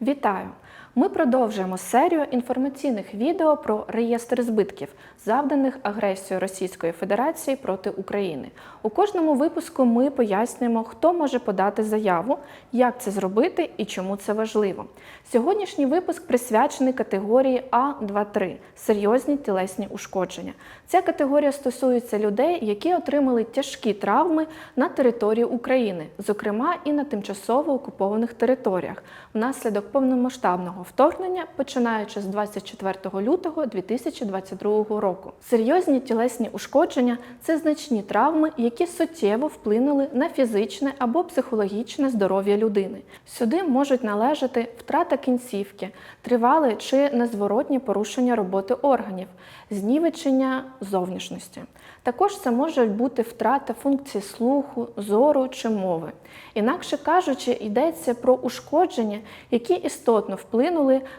Вітаю! Ми продовжуємо серію інформаційних відео про реєстр збитків, завданих агресією Російської Федерації проти України. У кожному випуску ми пояснюємо, хто може подати заяву, як це зробити і чому це важливо. Сьогоднішній випуск присвячений категорії А2-3 серйозні тілесні ушкодження. Ця категорія стосується людей, які отримали тяжкі травми на території України, зокрема і на тимчасово окупованих територіях, внаслідок повномасштабного вторгнення, починаючи з 24 лютого 2022 року. Серйозні тілесні ушкодження це значні травми, які суттєво вплинули на фізичне або психологічне здоров'я людини. Сюди можуть належати втрата кінцівки, тривале чи незворотні порушення роботи органів, знівечення зовнішності. Також це може бути втрата функцій слуху, зору чи мови. Інакше кажучи, йдеться про ушкодження, які істотно вплинули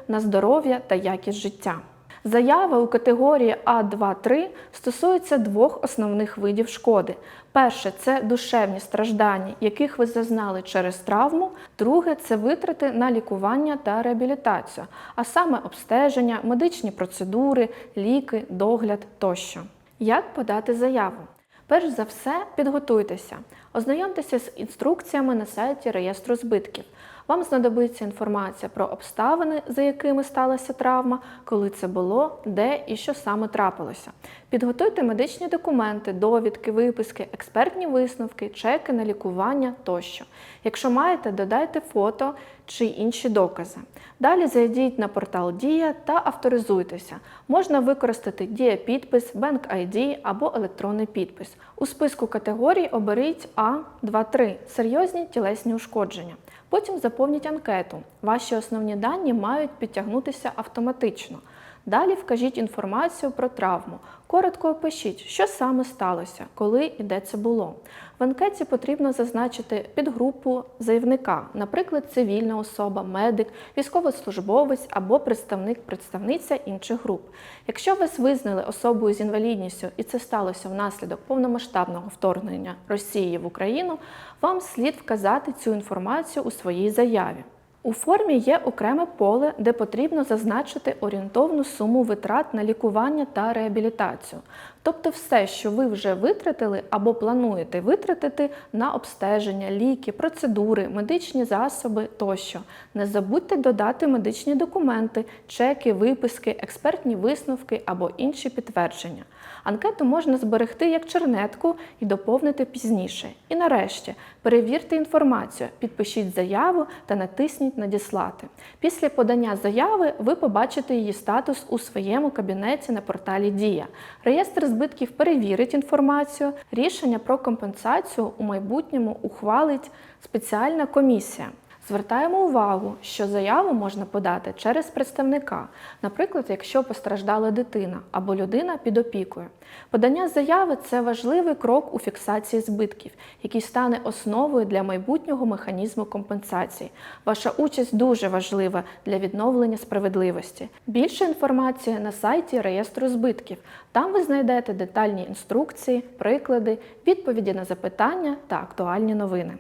на здоров'я та якість життя. Заява у категорії А2-3 стосується двох основних видів шкоди. Перше це душевні страждання, яких ви зазнали через травму. Друге це витрати на лікування та реабілітацію, а саме обстеження, медичні процедури, ліки, догляд тощо. Як подати заяву? Перш за все, підготуйтеся, ознайомтеся з інструкціями на сайті реєстру збитків. Вам знадобиться інформація про обставини, за якими сталася травма, коли це було, де і що саме трапилося. Підготуйте медичні документи, довідки, виписки, експертні висновки, чеки на лікування тощо. Якщо маєте, додайте фото чи інші докази. Далі зайдіть на портал Дія та авторизуйтеся. Можна використати Дія підпис, Bank ID або електронний підпис. У списку категорій оберіть А2-3 серйозні тілесні ушкодження. Потім заповніть анкету. Ваші основні дані мають підтягнутися автоматично. Далі вкажіть інформацію про травму. Коротко опишіть, що саме сталося, коли і де це було. В анкеті потрібно зазначити підгрупу заявника, наприклад, цивільна особа, медик, військовослужбовець або представник-представниця інших груп. Якщо вас визнали особою з інвалідністю і це сталося внаслідок повномасштабного вторгнення Росії в Україну, вам слід вказати цю інформацію у своїй заяві. У формі є окреме поле, де потрібно зазначити орієнтовну суму витрат на лікування та реабілітацію, тобто все, що ви вже витратили або плануєте витратити на обстеження, ліки, процедури, медичні засоби тощо. Не забудьте додати медичні документи, чеки, виписки, експертні висновки або інші підтвердження. Анкету можна зберегти як чернетку і доповнити пізніше. І нарешті перевірте інформацію, підпишіть заяву та натисніть Надіслати. Після подання заяви ви побачите її статус у своєму кабінеті на порталі Дія. Реєстр збитків перевірить інформацію. Рішення про компенсацію у майбутньому ухвалить спеціальна комісія. Звертаємо увагу, що заяву можна подати через представника, наприклад, якщо постраждала дитина або людина під опікою. Подання заяви це важливий крок у фіксації збитків, який стане основою для майбутнього механізму компенсації. Ваша участь дуже важлива для відновлення справедливості. Більше інформації на сайті реєстру збитків. Там ви знайдете детальні інструкції, приклади, відповіді на запитання та актуальні новини.